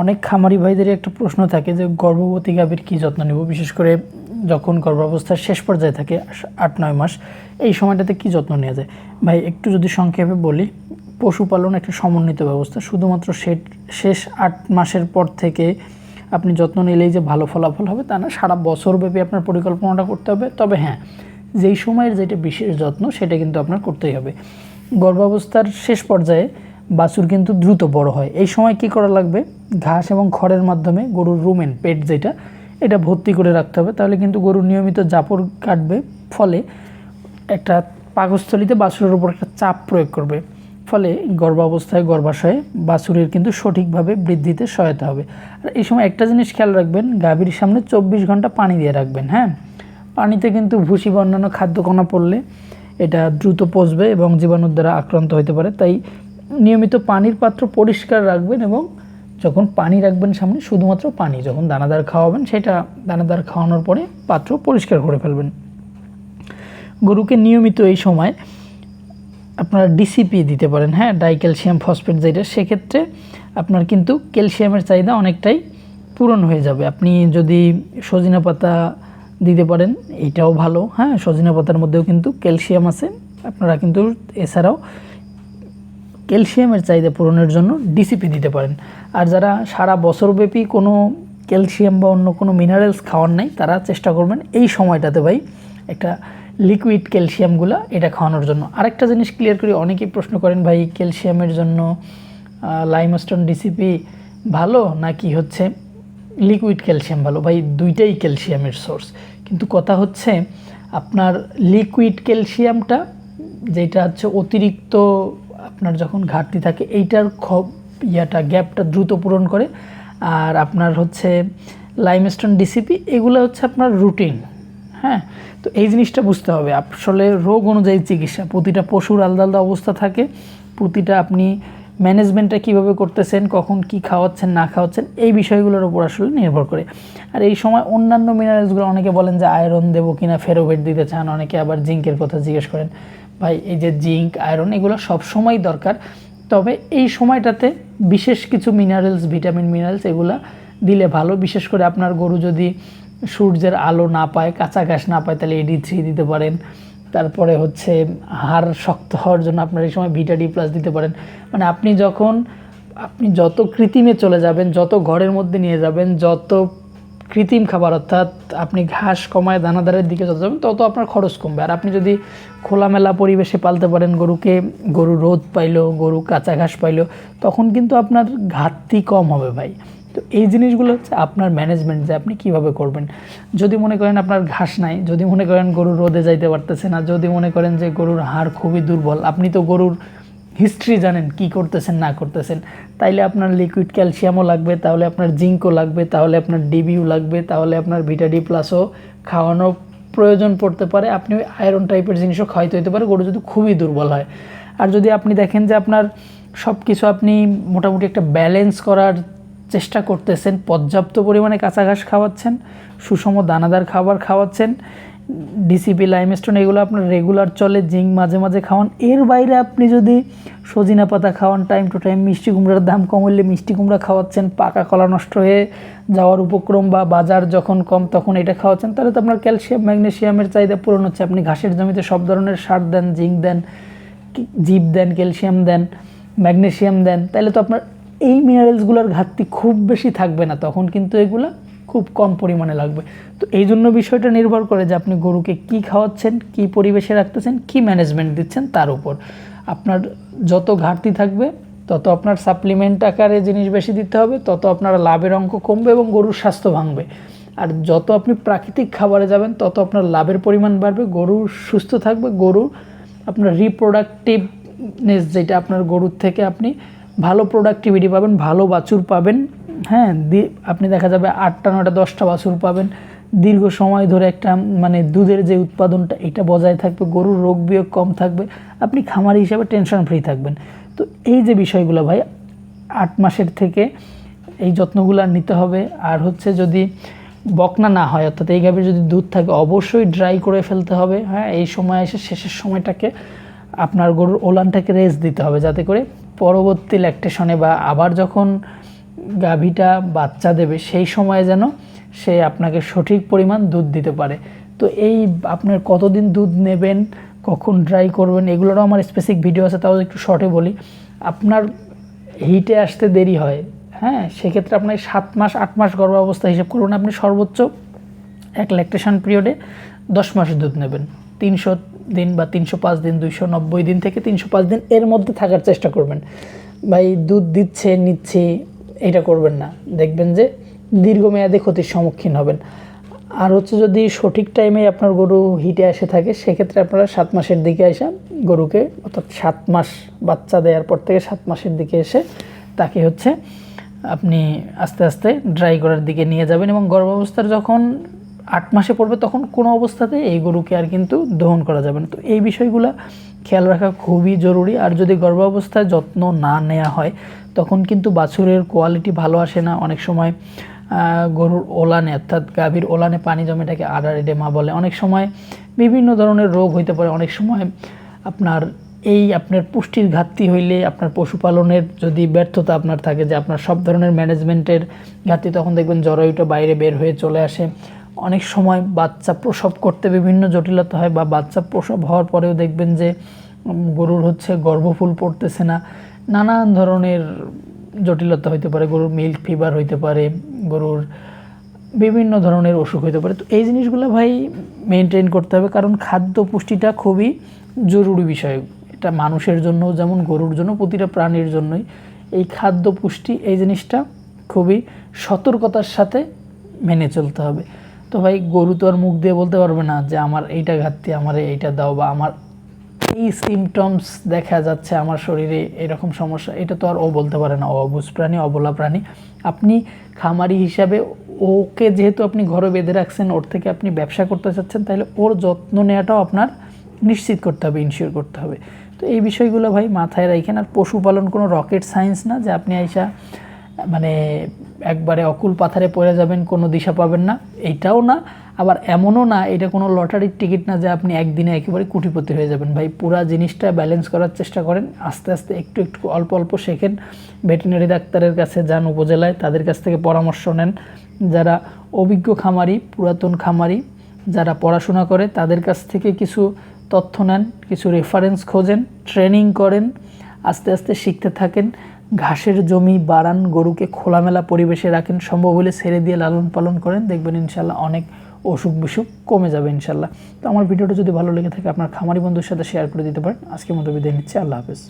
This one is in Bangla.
অনেক খামারি ভাইদের একটা প্রশ্ন থাকে যে গর্ভবতী গাভীর কী যত্ন নেব? বিশেষ করে যখন গর্ভাবস্থার শেষ পর্যায়ে থাকে আট, নয় মাস, এই সময়টাতে কী যত্ন নেওয়া যায়? ভাই, একটু যদি সংক্ষেপে বলি, পশুপালন একটা সমন্বিত ব্যবস্থা। শুধুমাত্র শেষ আট মাসের পর থেকে আপনি যত্ন নিলেই যে ভালো ফলাফল হবে তা না, সারা বছরব্যাপী আপনার পরিকল্পনাটা করতে হবে। তবে হ্যাঁ যেই সময়ের যেটা বিশেষ যত্ন, সেটা কিন্তু আপনার করতেই হবে। গর্ভাবস্থার শেষ পর্যায়ে বাছুর কিন্তু দ্রুত বড় হয়। এই সময় কি করা লাগবে? ঘাস এবং খড়ের মাধ্যমে গরুর রুমেন পেট যেটা, এটা ভর্তি করে রাখতে হবে। তাহলে কিন্তু গরু নিয়মিত জাপড় কাটবে। ফলে একটা পাকস্থলিতে বাছুরের উপর একটা চাপ প্রয়োগ করবে। ফলে গর্ভাবস্থায় গর্ভাশয়ে বাছুরের কিন্তু সঠিকভাবে বৃদ্ধিতে সহায়তা হবে। আর এই সময় একটা জিনিস খেয়াল রাখবেন, গাভীর সামনে চব্বিশ ঘণ্টা পানি দিয়ে রাখবেন হ্যাঁ? পানিতে কিন্তু ভুসি বা অন্যান্য খাদ্যকণা পড়লে এটা দ্রুত পচবে এবং জীবাণুর দ্বারা আক্রান্ত হতে পারে। তাই নিয়মিত পানির পাত্র পরিষ্কার রাখবেন এবং যখন পানি রাখবেন সামনে, শুধুমাত্র পানি, যখন দানাদার খাওয়াবেন, সেটা দানাদার খাওয়ানোর পরে পাত্র পরিষ্কার করে ফেলবেন। গরুকে নিয়মিত এই সময় আপনারা ডিসিপি দিতে পারেন হ্যাঁ ডাইক্যালসিয়াম ফসফেট যেটা, সেক্ষেত্রে আপনার কিন্তু ক্যালসিয়ামের চাহিদা অনেকটাই পূরণ হয়ে যাবে। আপনি যদি সজিনা পাতা দিতে পারেন, এটাও ভালো হ্যাঁ সজিনা পাতার মধ্যেও কিন্তু ক্যালসিয়াম আছে। আপনারা কিন্তু এছাড়াও ক্যালসিয়ামের চাহিদা পূরণের জন্য ডিসিপি দিতে পারেন। আর যারা সারা বছরব্যাপী কোনো ক্যালসিয়াম বা অন্য কোনো মিনারেলস খাওয়ার নাই, তারা চেষ্টা করবেন এই সময়টাতে ভাই একটা লিকুইড ক্যালসিয়ামগুলো এটা খাওয়ানোর জন্য। আরেকটা জিনিস ক্লিয়ার করি, অনেকেই প্রশ্ন করেন, ভাই, ক্যালসিয়ামের জন্য লাইমস্টোন ডিসিপি ভালো নাকি হচ্ছে লিকুইড ক্যালসিয়াম ভালো? ভাই, দুইটাই ক্যালসিয়ামের সোর্স কিন্তু কথা হচ্ছে, আপনার লিকুইড ক্যালসিয়ামটা যেটা হচ্ছে অতিরিক্ত আপনার যখন ঘাটতি থাকে, এইটার খ ইয়াটা, গ্যাপটা দ্রুত পূরণ করে। আর আপনার হচ্ছে লাইমস্টোন ডিসিপি এগুলো হচ্ছে আপনার রুটিন হ্যাঁ? তো এই জিনিসটা বুঝতে হবে। আসলে রোগ অনুযায়ী চিকিৎসা, প্রতিটা পশুর আলাদা আলাদা অবস্থা থাকে, প্রতিটা আপনি ম্যানেজমেন্টটা কীভাবে করতেছেন, কখন কি খাওয়াচ্ছেন, না খাওয়াচ্ছেন, এই বিষয়গুলোর উপর আসলে নির্ভর করে। আর এই সময় অন্যান্য মিনারেলসগুলো অনেকে বলেন যে আয়রন দেবো কিনা ফেরোভেট দিতে চান, অনেকে আবার জিঙ্কের কথা জিজ্ঞেস করেন। ভাই, এই যে জিঙ্ক, আয়রন, এগুলো সব সময় দরকার। তবে এই সময়টাতে বিশেষ কিছু মিনারেলস ভিটামিন মিনারেলস এগুলা দিলে ভালো। বিশেষ করে আপনার গরু যদি সূর্যের আলো না পায়, কাঁচা ঘাস না পায়, তাহলে এডি থ্রি দিতে পারেন। তারপরে হচ্ছে হাড় শক্ত হওয়ার জন্য আপনার এই সময় ভিটা ডি প্লাস দিতে পারেন। মানে আপনি যখন, আপনি যত কৃত্রিমে চলে যাবেন, যত ঘরের মধ্যে নিয়ে যাবেন, যত কৃত্রিম খাবার, অর্থাৎ আপনি ঘাস কমায় দানাদারের দিকে যত যাবেন তত আপনার খরচ কমবে। আর আপনি যদি খোলামেলা পরিবেশে পালতে পারেন, গরুকে গরু রোদ পাইলো, গরু কাঁচা ঘাস পাইলো, তখন কিন্তু আপনার ঘাটতি কম হবে ভাই। তো এই জিনিসগুলো হচ্ছে আপনার ম্যানেজমেন্ট যে আপনি কীভাবে করবেন। যদি মনে করেন আপনার ঘাস নাই, যদি মনে করেন গরু রোদে যাইতে পারতেছে না, যদি মনে করেন যে গরুর হাড় খুবই দুর্বল, আপনি তো গরুর হিস্ট্রি জানেন, কি করতেছেন, না করতেছেন। তাইলে আপনার লিকুইড ক্যালসিয়ামও লাগবে, তাহলে আপনার জিঙ্কও লাগবে, তাহলে আপনার ডিবিও লাগবে, তাহলে আপনার ভিটা ডি প্লাসও খাওয়ানো প্রয়োজন পড়তে পারে। আপনি ওই আয়রন টাইপের জিনিসও খাওয়াইতে হতে পারে, গরু যদি খুবই দুর্বল হয়। আর যদি আপনি দেখেন যে আপনার সব কিছু আপনি মোটামুটি একটা ব্যালেন্স করার চেষ্টা করতেছেন, পর্যাপ্ত পরিমাণে কাঁচা ঘাস খাওয়াচ্ছেন, সুষম দানাদার খাবার খাওয়াচ্ছেন ডিসিপি লাইমস্টোন এগুলো আপনার রেগুলার চলে জিঙ্ক মাঝে মাঝে খাওয়ান। এর বাইরে আপনি যদি সজিনা পাতা খাওয়ান টাইম টু টাইম মিষ্টি কুমড়ার দাম কম হলে মিষ্টি কুমড়া খাওয়াচ্ছেন, পাকা কলা নষ্ট হয়ে যাওয়ার উপক্রম বা বাজার যখন কম তখন এটা খাওয়াচ্ছেন, তাহলে তো আপনার ক্যালসিয়াম, ম্যাগনেসিয়ামের চাহিদা পূরণ হচ্ছে। আপনি ঘাসের জমিতে সব ধরনের সার দেন জিঙ্ক দেন জিপ দেন, ক্যালসিয়াম দেন, ম্যাগনেসিয়াম দেন, তাহলে তো আপনার এই মিনারেলসগুলোর ঘাটতি খুব বেশি থাকবে না। তখন কিন্তু এগুলো খুব কম পরিমাণে লাগবে। তো এই জন্য বিষয়টা নির্ভর করে যে আপনি গরুকে কি খাওয়াচ্ছেন, কি পরিবেশে রাখতেছেন, কি ম্যানেজমেন্ট দিচ্ছেন তার উপর। আপনার যত ঘাটতি থাকবে, তত আপনার সাপ্লিমেন্ট আকারে জিনিস বেশি দিতে হবে, তত আপনার লাভের অঙ্ক কমবে এবং গরুর স্বাস্থ্য ভাঙবে। আর যত আপনি প্রাকৃতিক খাবারে যাবেন, তত আপনার লাভের পরিমাণ বাড়বে, গরু সুস্থ থাকবে গরু আপনার রিপ্রোডাক্টিভনেস যেটা আপনার গরুর থেকে আপনি ভালো প্রোডাক্টিভিটি পাবেন, ভালো বাছুর পাবেন হ্যাঁ আপনি দেখা যাবে আটটা নটা দশটা বাছুর পাবেন। দীর্ঘ সময় ধরে একটা মানে দুধের যে উৎপাদনটা, এটা বজায় থাকবে, গরুর রোগ বিয়োগ কম থাকবে, আপনি খামারি হিসাবে টেনশন ফ্রি থাকবেন। তো এই যে বিষয়গুলো ভাই, আট মাসের থেকে এই যত্নগুলো নিতে হবে। আর হচ্ছে যদি বকনা না হয়, অর্থাৎ এই গাভীর যদি দুধ থাকে, অবশ্যই ড্রাই করে ফেলতে হবে। হ্যাঁ এই সময় এসে শেষের সময়টাকে আপনার গরুর ওলানটাকে রেস্ট দিতে হবে, যাতে করে পরবর্তী ল্যাকটেশনে বা আবার যখন গাভীটা বাচ্চা দেবে, সেই সময়ে যেন সে আপনাকে সঠিক পরিমাণ দুধ দিতে পারে। তো এই আপনার কতদিন দুধ নেবেন, কখন ড্রাই করবেন, এগুলোরও আমার স্পেসিফিক ভিডিও আছে, তাও একটু শর্টে বলি। আপনার হিটে আসতে দেরি হয় হ্যাঁ? সেক্ষেত্রে আপনার সাত মাস, আট মাস গর্ভাবস্থা হিসেব করুন। আপনি সর্বোচ্চ এক ল্যাকটেশন পিরিয়ডে দশ মাস দুধ নেবেন। তিনশো দিন বা তিনশো পাঁচ দিন, দুইশো নব্বই দিন থেকে তিনশো পাঁচ দিন এর মধ্যে থাকার চেষ্টা করবেন। ভাই, দুধ দিচ্ছে, নিচ্ছে এটা করবেন না। দেখবেন যে দীর্ঘমেয়াদে ক্ষতির সম্মুখীন হবেন। আর হচ্ছে যদি সঠিক টাইমে আপনার গরু হিটে এসে থাকে, সেক্ষেত্রে আপনারা সাত মাসের দিকে এসে গরুকে, অর্থাৎ সাত মাস বাচ্চা দেওয়ার পর থেকে সাত মাসের দিকে এসে তাকে হচ্ছে আপনি আস্তে আস্তে ড্রাই করার দিকে নিয়ে যাবেন এবং গর্ভাবস্থার যখন আট মাসে পড়বে, তখন কোনো অবস্থাতে এই গরুকে আর কিন্তু দহন করা যাবে না। তো এই বিষয়গুলো খেয়াল রাখা খুবই জরুরি। আর যদি গর্ভাবস্থায় যত্ন না নেওয়া হয়, তখন কিন্তু বাছুরের কোয়ালিটি ভালো আসে না। অনেক সময় গরুর ওলানে, অর্থাৎ গাভীর ওলানে পানি জমে জমেটাকে আডার এডেমা বলে। অনেক সময় বিভিন্ন ধরনের রোগ হইতে পারে। অনেক সময় আপনার এই আপনার পুষ্টির ঘাটতি হইলে আপনার পশুপালনের যদি ব্যর্থতা আপনার থাকে, যে আপনার সব ধরনের ম্যানেজমেন্টের ঘাটতি, তখন দেখবেন জরায়ুটা বাইরে বের হয়ে চলে আসে। অনেক সময় বাচ্চা প্রসব করতে বিভিন্ন জটিলতা হয় বা বাচ্চা প্রসব হওয়ার পরেও দেখবেন যে গরুর হচ্ছে গর্ভফুল পড়তেছে না। নানান ধরনের জটিলতা হইতে পারে, গরুর মিল্ক ফিভার হইতে পারে, গরুর বিভিন্ন ধরনের অসুখ হইতে পারে। তো এই জিনিসগুলো ভাই মেনটেন করতে হবে, কারণ খাদ্য পুষ্টিটা খুবই জরুরি বিষয়। এটা মানুষের জন্য, যেমন গরুর জন্য, প্রতিটা প্রাণীর জন্যই। এই খাদ্য পুষ্টি, এই জিনিসটা খুবই সতর্কতার সাথে মেনে চলতে হবে। তো ভাই গরু তো আর মুখ দিয়ে বলতে পারবে না যে আমার এইটা ঘাটতি, আমার এইটা দাও বা আমার এই সিমটমস দেখা যাচ্ছে আমার শরীরে এরকম সমস্যা, এটা তো আর ও বলতে পারে না অবুজ প্রাণী, অবলা প্রাণী। আপনি খামারি হিসাবে ওকে যেহেতু আপনি ঘরে বেঁধে রাখছেন, ওর থেকে আপনি ব্যবসা করতে চাচ্ছেন, তাহলে ওর যত্ন নেওয়াটাও আপনার নিশ্চিত করতে হবে ইনশিওর করতে হবে। তো এই বিষয়গুলো ভাই মাথায় রাখেন, আর পশুপালন কোনো রকেট সায়েন্স না যে আপনি আইসা মানে একবারে অকুল পাথারে পড়ে যাবেন, কোনো দিশা পাবেন না। এইটাও না, আবার এমনও না, এটা কোনো লটারির টিকিট না যে আপনি একদিনে একেবারে কুটিপতি হয়ে যাবেন। ভাই, পুরা জিনিসটা ব্যালেন্স করার চেষ্টা করেন, আস্তে আস্তে একটু একটু অল্প অল্প শেখেন। ভেটেরিনারি ডাক্তারের কাছে যান উপজেলায়, তাদের কাছ থেকে পরামর্শ নেন। যারা অভিজ্ঞ খামারি, পুরাতন খামারি, যারা পড়াশোনা করে, তাদের কাছ থেকে কিছু তথ্য নেন, কিছু রেফারেন্স খোঁজেন ট্রেনিং করেন, আস্তে আস্তে শিখতে থাকেন। ঘাসের জমি বাড়ান গরুকে খোলামেলা পরিবেশে রাখেন সম্ভব হলে ছেড়ে দিয়ে লালন পালন করেন। দেখবেন ইনশাল্লাহ অনেক অসুখ বিসুখ কমে যাবে ইনশাল্লাহ তো আমার ভিডিওটা যদি ভালো লেগে থাকে, আপনার খামারি বন্ধুর সাথে শেয়ার করে দিতে পারেন। আজকের মতো বিদায় নিচ্ছি, আল্লাহ হাফেজ।